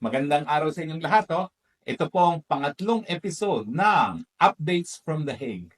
Magandang araw sa inyong lahat. Oh. Ito po ang pangatlong episode ng Updates from The Hague.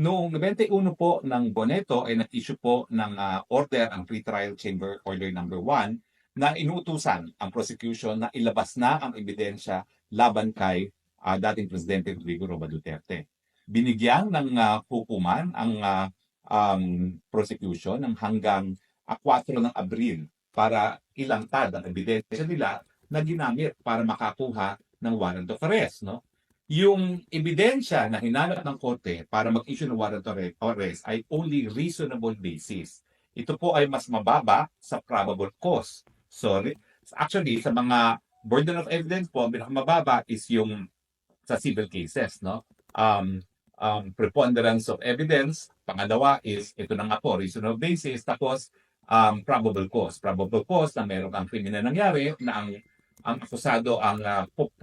Noong 91 po ng Boneto ay nag-issue po ng ah, order ang pre-trial chamber order number 1 na inuutusan ang prosecution na ilabas na ang ebidensya laban kay ah, dating Presidente Rodrigo Roa Duterte. Binigyan ng ah, hukuman ang ah, um, prosecution ng hanggang ah, 4 ng Abril para ilangtad ang ebidensya nila na ginamit para makakuha ng warrant of arrest. No? Yung ebidensya na hinanap ng korte para mag-issue ng warrant of arrest ay only reasonable basis. Ito po ay mas mababa sa probable cause. Sorry. Actually, sa mga burden of evidence po, ang pinakamababa is yung sa civil cases. No? Um, um, preponderance of evidence. Pangalawa is, ito na nga po, reasonable basis. Tapos, um, probable cause. Probable cause na meron kang krimen na nangyari na ang ang akusado ang uh, po-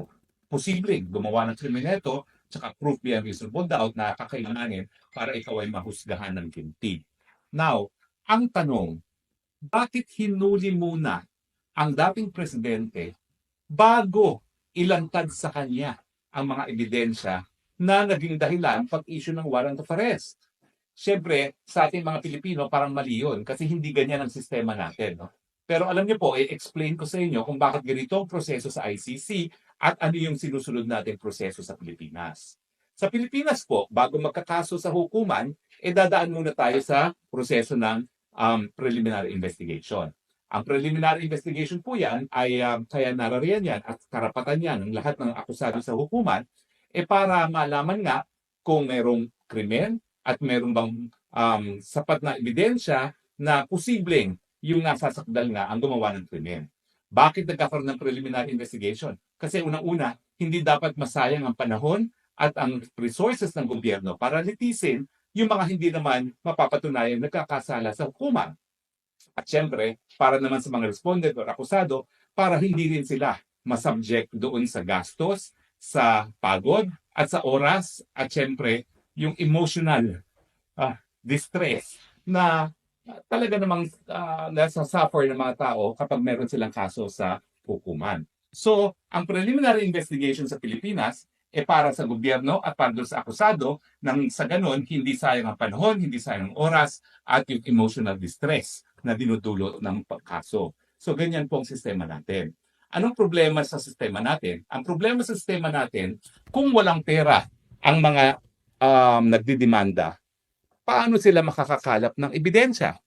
posibleng gumawa ng krimen na ito, tsaka proof beyond reasonable doubt na kakailanganin para ikaw ay mahusgahan ng guilty. Now, ang tanong, bakit hinuli muna ang dating presidente bago ilantad sa kanya ang mga ebidensya na naging dahilan pag-issue ng warrant of arrest? Siyempre, sa ating mga Pilipino, parang mali yun kasi hindi ganyan ang sistema natin. No? Pero alam niyo po, i-explain ko sa inyo kung bakit ganito ang proseso sa ICC at ano yung sinusunod nating proseso sa Pilipinas. Sa Pilipinas po, bago magkakaso sa hukuman, eh dadaan muna tayo sa proseso ng um, preliminary investigation. Ang preliminary investigation po yan ay um, kaya narariyan yan at karapatan yan ng lahat ng akusado sa hukuman eh para malaman nga kung merong krimen at meron bang um, sapat na ebidensya na posibleng yung nasasakdal nga ang gumawa ng krimen. Bakit nagkakaroon ng preliminary investigation? Kasi unang-una, hindi dapat masayang ang panahon at ang resources ng gobyerno para litisin yung mga hindi naman mapapatunayan nagkakasala sa hukuman. At syempre, para naman sa mga respondent o akusado, para hindi rin sila masubject doon sa gastos, sa pagod, at sa oras, at syempre, yung emotional ah, distress na talaga namang uh, nasa-suffer ng mga tao kapag meron silang kaso sa hukuman. So, ang preliminary investigation sa Pilipinas e para sa gobyerno at para sa akusado nang sa ganon hindi sayang ang panahon, hindi sayang ang oras at yung emotional distress na dinudulot ng pagkaso. So ganyan po ang sistema natin. Anong problema sa sistema natin? Ang problema sa sistema natin, kung walang pera ang mga um, nagdidemanda, paano sila makakakalap ng ebidensya?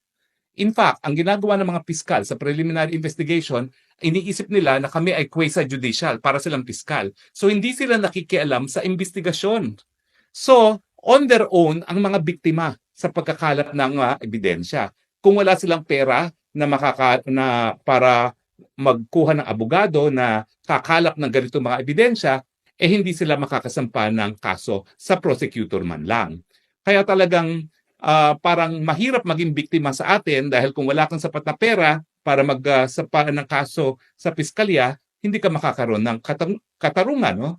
In fact, ang ginagawa ng mga piskal sa preliminary investigation, iniisip nila na kami ay quasi-judicial para silang piskal. So hindi sila nakikialam sa investigasyon. So, on their own, ang mga biktima sa pagkakalap ng uh, ebidensya. Kung wala silang pera na makaka na para magkuha ng abogado na kakalap ng ganito mga ebidensya, eh hindi sila makakasampa ng kaso sa prosecutor man lang. Kaya talagang uh, parang mahirap maging biktima sa atin dahil kung wala kang sapat na pera para magsampa uh, ng kaso sa piskalya, hindi ka makakaroon ng katar- katarungan. No?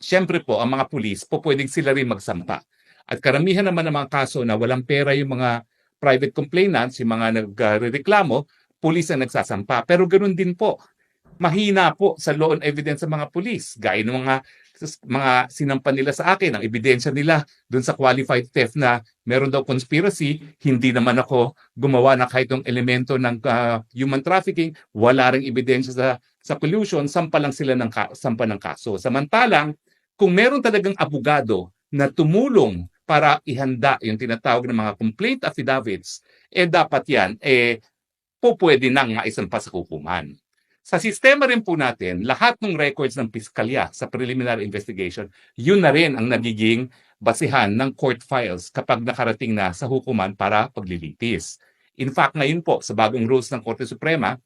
Siyempre po, ang mga pulis po pwedeng sila rin magsampa. At karamihan naman ng mga kaso na walang pera yung mga private complainants, yung mga nagreklamo, pulis ang nagsasampa. Pero ganoon din po, mahina po sa law and evidence sa mga pulis. Gaya ng mga mga sinampan nila sa akin, ang ebidensya nila doon sa qualified theft na meron daw conspiracy, hindi naman ako gumawa ng kahit ng elemento ng uh, human trafficking, wala ring ebidensya sa, sa collusion, sampa lang sila ng, sampa ng kaso. Samantalang, kung meron talagang abogado na tumulong para ihanda yung tinatawag ng mga complaint affidavits, eh dapat yan, eh po pwede nang maisampa sa hukuman. Sa sistema rin po natin, lahat ng records ng piskalya sa preliminary investigation, yun na rin ang nagiging basihan ng court files kapag nakarating na sa hukuman para paglilitis. In fact, ngayon po, sa bagong rules ng Korte Suprema,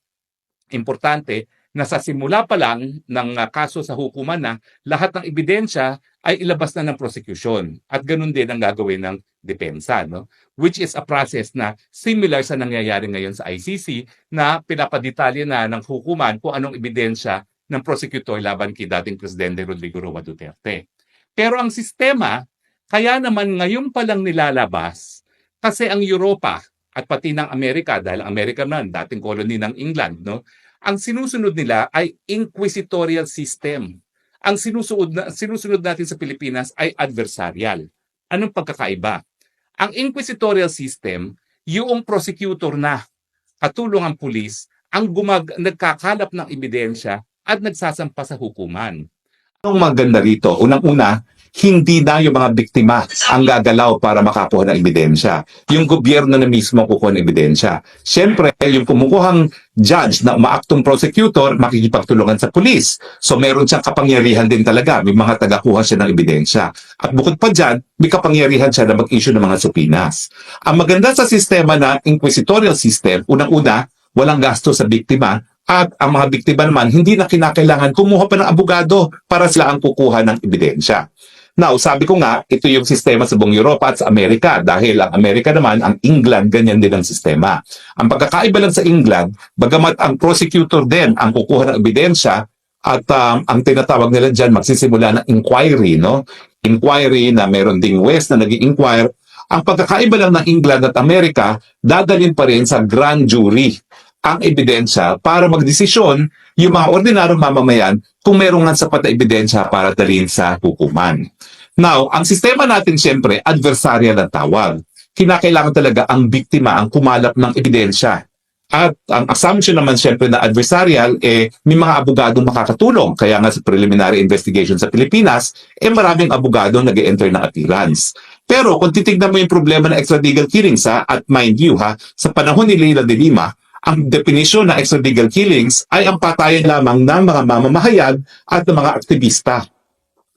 importante na sa simula pa lang ng uh, kaso sa hukuman na lahat ng ebidensya ay ilabas na ng prosecution. At ganun din ang gagawin ng depensa. No? Which is a process na similar sa nangyayari ngayon sa ICC na pinapadetalye na ng hukuman kung anong ebidensya ng prosecutor laban kay dating Presidente Rodrigo Roa Duterte. Pero ang sistema, kaya naman ngayon pa lang nilalabas kasi ang Europa at pati ng Amerika, dahil ang Amerika naman, dating colony ng England, no? ang sinusunod nila ay inquisitorial system. Ang sinusunod, na, sinusunod natin sa Pilipinas ay adversarial. Anong pagkakaiba? Ang inquisitorial system, yung prosecutor na katulong ang pulis ang gumag nagkakalap ng ebidensya at nagsasampa sa hukuman. Ang maganda rito, unang-una, hindi na yung mga biktima ang gagalaw para makakuha ng ebidensya. Yung gobyerno na mismo kukuha ng ebidensya. Siyempre, yung kumukuhang judge na umaaktong prosecutor, makikipagtulungan sa pulis. So meron siyang kapangyarihan din talaga. May mga tagakuha siya ng ebidensya. At bukod pa dyan, may kapangyarihan siya na mag-issue ng mga supinas. Ang maganda sa sistema na inquisitorial system, unang-una, walang gasto sa biktima at ang mga biktima naman hindi na kinakailangan kumuha pa ng abogado para sila ang kukuha ng ebidensya. Now, sabi ko nga, ito yung sistema sa buong Europa at sa Amerika dahil ang Amerika naman, ang England, ganyan din ang sistema. Ang pagkakaiba lang sa England, bagamat ang prosecutor din ang kukuha ng ebidensya at um, ang tinatawag nila dyan, magsisimula ng inquiry, no? Inquiry na meron ding West na nag inquire ang pagkakaiba lang ng England at Amerika, dadalhin pa rin sa grand jury ang ebidensya para magdesisyon yung mga ordinaryong mamamayan kung merong nga sapat na ebidensya para dalhin sa hukuman. Now, ang sistema natin siyempre, adversarial ang tawag. Kinakailangan talaga ang biktima ang kumalap ng ebidensya. At ang assumption naman siyempre na adversarial, eh, may mga abogadong makakatulong. Kaya nga sa preliminary investigation sa Pilipinas, eh maraming abogadong nag enter ng appearance. Pero kung titignan mo yung problema ng extralegal killings ha, at mind you ha, sa panahon ni Leila de Lima, ang definisyon ng extralegal killings ay ang patayan lamang ng mga mamamahayag at ng mga aktivista.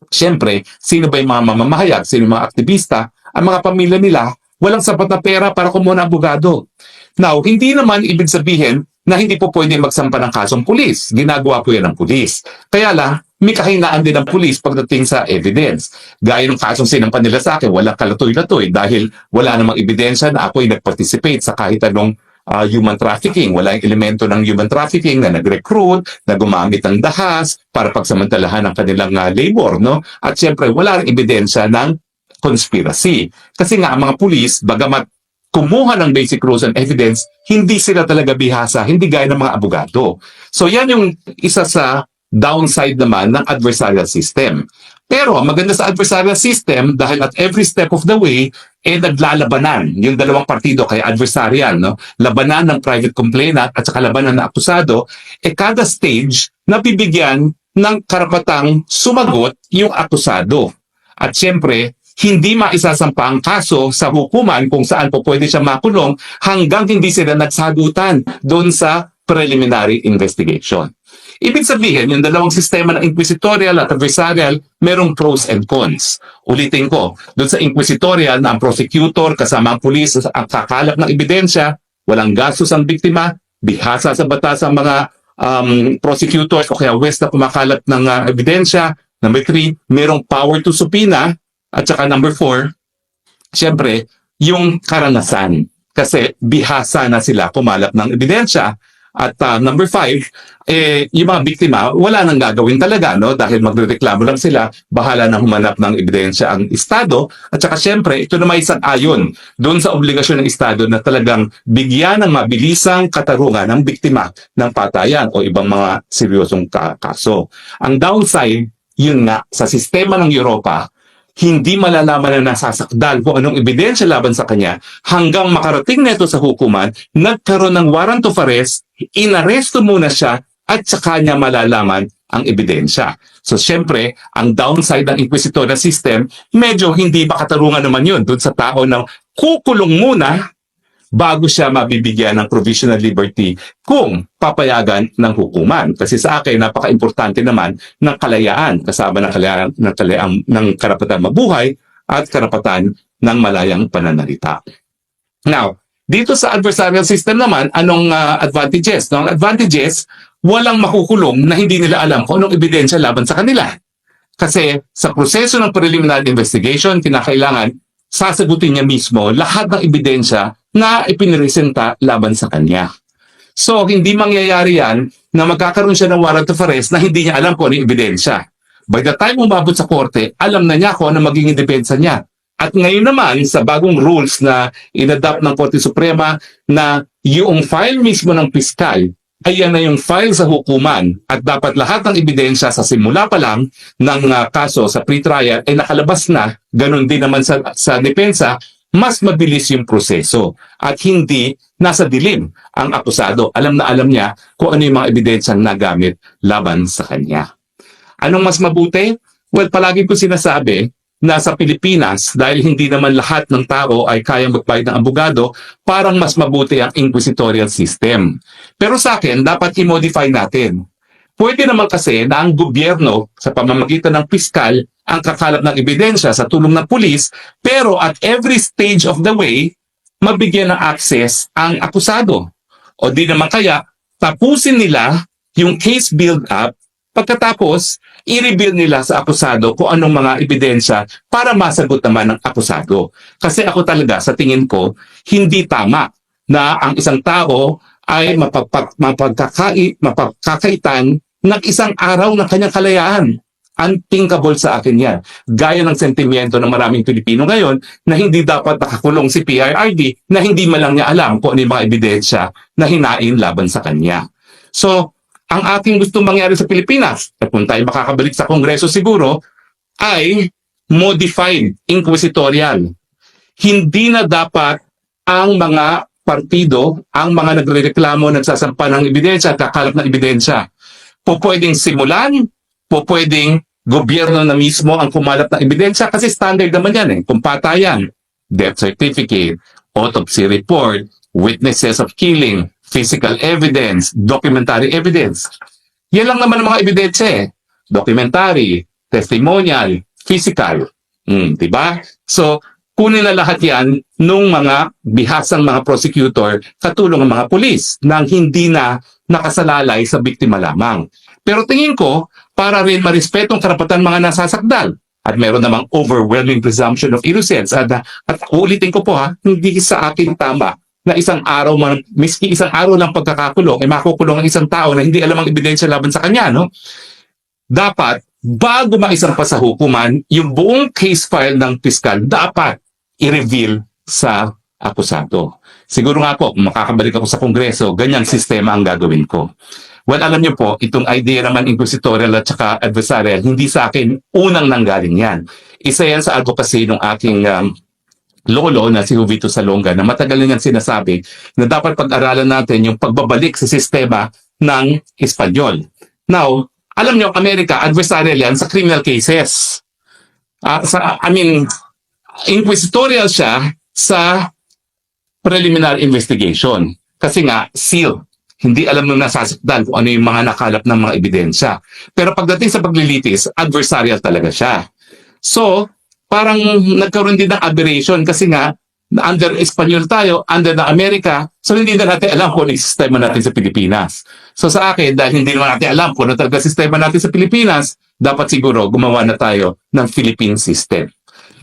Siyempre, sino ba yung mga mamamahayag? Sino yung mga aktivista? Ang mga pamilya nila, walang sapat na pera para kumuha ng abogado. Now, hindi naman ibig sabihin na hindi po pwede magsampa ng kasong pulis. Ginagawa po yan ng pulis. Kaya lang, may kahinaan din ng pulis pagdating sa evidence. Gaya ng kasong sinampan nila sa akin, walang kalatoy-latoy dahil wala namang ebidensya na ako ay nag-participate sa kahit anong uh, human trafficking. Wala yung elemento ng human trafficking na nag-recruit, na gumamit ng dahas para pagsamantalahan ang kanilang uh, labor. No? At siyempre, wala rin ebidensya ng conspiracy. Kasi nga, ang mga pulis, bagamat kumuha ng basic rules and evidence, hindi sila talaga bihasa, hindi gaya ng mga abogado. So yan yung isa sa downside naman ng adversarial system. Pero maganda sa adversarial system, dahil at every step of the way, eh naglalabanan yung dalawang partido kaya adversarial, no? Labanan ng private complainant at saka labanan ng akusado, eh kada stage nabibigyan ng karapatang sumagot yung akusado. At siyempre, hindi maisasampa ang kaso sa hukuman kung saan po pwede siya makulong hanggang hindi sila nagsagutan doon sa preliminary investigation. Ibig sabihin, yung dalawang sistema ng inquisitorial at adversarial, merong pros and cons. Ulitin ko, doon sa inquisitorial na ang prosecutor kasama ang pulis ang kakalap ng ebidensya, walang gastos ang biktima, bihasa sa batas ang mga um, prosecutors o kaya west na kumakalat ng uh, ebidensya. Number three, merong power to subpoena at saka number four, siyempre, yung karanasan. Kasi bihasa na sila kumalap ng ebidensya. At uh, number five, eh, yung mga biktima, wala nang gagawin talaga, no? Dahil magrereklamo lang sila, bahala na humanap ng ebidensya ang Estado. At saka siyempre, ito na may isang ayon doon sa obligasyon ng Estado na talagang bigyan ng mabilisang katarungan ng biktima ng patayan o ibang mga seryosong ka- kaso. Ang downside, yun nga, sa sistema ng Europa, hindi malalaman na nasasakdal kung anong ebidensya laban sa kanya hanggang makarating neto sa hukuman, nagkaroon ng warrant of arrest, inaresto muna siya at saka niya malalaman ang ebidensya. So syempre, ang downside ng inquisitorial system, medyo hindi makatarungan naman yun dun sa tao na kukulong muna bago siya mabibigyan ng provisional liberty kung papayagan ng hukuman. Kasi sa akin, napaka-importante naman ng kalayaan, kasama ng kalayaan, ng, kalayaan, ng karapatan mabuhay at karapatan ng malayang pananalita. Now, dito sa adversarial system naman, anong uh, advantages? No? Ang advantages, walang makukulong na hindi nila alam kung anong ebidensya laban sa kanila. Kasi sa proseso ng preliminary investigation, kinakailangan sasagutin niya mismo lahat ng ebidensya na ipinresenta laban sa kanya. So, hindi mangyayari yan na magkakaroon siya ng warrant of arrest na hindi niya alam kung ano yung ebidensya. By the time umabot sa korte, alam na niya kung ano magiging depensa niya. At ngayon naman, sa bagong rules na inadapt ng Korte Suprema na yung file mismo ng piskal, ay yan na yung file sa hukuman at dapat lahat ng ebidensya sa simula pa lang ng ah, kaso sa pre-trial ay nakalabas na, ganun din naman sa, sa depensa, mas mabilis yung proseso at hindi nasa dilim ang akusado. Alam na alam niya kung ano yung mga ebidensyang nagamit laban sa kanya. Anong mas mabuti? Well, palagi ko sinasabi na sa Pilipinas, dahil hindi naman lahat ng tao ay kayang magbayad ng abogado, parang mas mabuti ang inquisitorial system. Pero sa akin, dapat i-modify natin. Pwede naman kasi na ang gobyerno sa pamamagitan ng piskal ang kakalap ng ebidensya sa tulong ng pulis, pero at every stage of the way, mabigyan ng access ang akusado. O di naman kaya, tapusin nila yung case build-up Pagkatapos, i-reveal nila sa akusado kung anong mga ebidensya para masagot naman ng akusado. Kasi ako talaga, sa tingin ko, hindi tama na ang isang tao ay mapagpag, mapagkakai, mapagkakaitan ng isang araw ng kanyang kalayaan. Unthinkable sa akin yan. Gaya ng sentimiento ng maraming Pilipino ngayon na hindi dapat nakakulong si PRRD na hindi man lang niya alam kung ano yung mga ebidensya na hinain laban sa kanya. So, ang ating gusto mangyari sa Pilipinas, at kung tayo makakabalik sa Kongreso siguro, ay modified inquisitorial. Hindi na dapat ang mga partido, ang mga nagrereklamo, nagsasampa ng ebidensya at kakalap ng ebidensya. Po pwedeng simulan, po pwedeng gobyerno na mismo ang kumalap ng ebidensya kasi standard naman yan eh, kung patayan, death certificate, autopsy report, witnesses of killing, physical evidence, documentary evidence. Yan lang naman ang mga ebidensya eh. Documentary, testimonial, physical. Mm, 'di ba? So, kunin na lahat 'yan nung mga bihasang mga prosecutor katulong ng mga pulis nang hindi na nakasalalay sa biktima lamang. Pero tingin ko, para rin marespeto ang karapatan mga nasasakdal at meron namang overwhelming presumption of innocence at, at uulitin ko po ha, hindi sa akin tama na isang araw man, miski isang araw lang pagkakakulong, ay makukulong ang isang tao na hindi alam ang ebidensya laban sa kanya, no? Dapat, bago maisampa sa hukuman, yung buong case file ng piskal, dapat i-reveal sa akusado. Siguro nga po, makakabalik ako sa kongreso, ganyang sistema ang gagawin ko. Well, alam niyo po, itong idea naman inquisitorial at saka adversarial, hindi sa akin unang nanggaling yan. Isa yan sa advocacy ng aking um, lolo na si Jovito Salonga na matagal na sinasabi na dapat pag-aralan natin yung pagbabalik sa sistema ng Espanyol. Now, alam niyo, Amerika, adversarial yan sa criminal cases. Ah, sa, I mean, inquisitorial siya sa preliminary investigation. Kasi nga, seal. Hindi alam nung nasasaktan kung ano yung mga nakalap ng mga ebidensya. Pero pagdating sa paglilitis, adversarial talaga siya. So, parang nagkaroon din ng aberration kasi nga under Espanyol tayo, under the Amerika, so hindi na natin alam kung ano yung sistema natin sa Pilipinas. So sa akin, dahil hindi naman natin alam kung ano talaga sistema natin sa Pilipinas, dapat siguro gumawa na tayo ng Philippine system.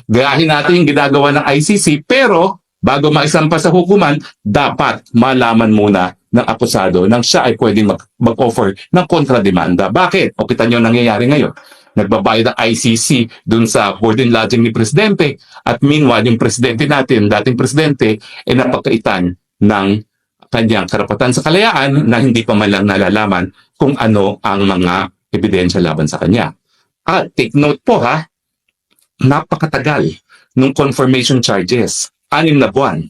Gayahin natin yung ginagawa ng ICC, pero bago maisampa sa hukuman, dapat malaman muna ng akusado nang siya ay pwedeng mag- mag-offer ng kontrademanda. Bakit? O kita nyo ang nangyayari ngayon nagbabayad ng ICC dun sa board and lodging ni Presidente at meanwhile yung Presidente natin, dating Presidente, ay napagkaitan ng kanyang karapatan sa kalayaan na hindi pa man nalalaman kung ano ang mga ebidensya laban sa kanya. At take note po ha, napakatagal nung confirmation charges. Anim na buwan.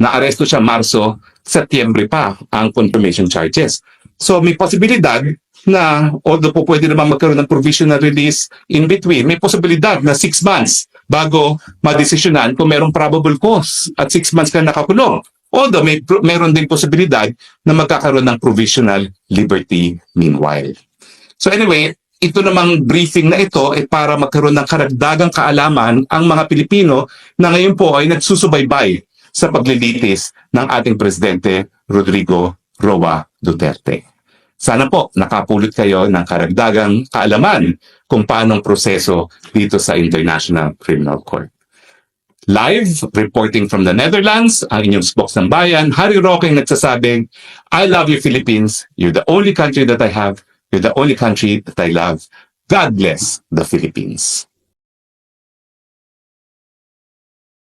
Naaresto siya Marso, Setyembre pa ang confirmation charges. So may posibilidad na although po pwede naman magkaroon ng provisional release in between, may posibilidad na 6 months bago madesisyonan kung merong probable cause at 6 months ka nakakulong. Although may meron din posibilidad na magkakaroon ng provisional liberty meanwhile. So anyway, ito namang briefing na ito ay para magkaroon ng karagdagang kaalaman ang mga Pilipino na ngayon po ay nagsusubaybay sa paglilitis ng ating Presidente Rodrigo Roa Duterte. Sana po nakapulot kayo ng karagdagang kaalaman kung paano ang proseso dito sa International Criminal Court. Live, reporting from the Netherlands, ang inyong Spoks ng Bayan, Harry Roque nagsasabing, I love you Philippines, you're the only country that I have, you're the only country that I love. God bless the Philippines.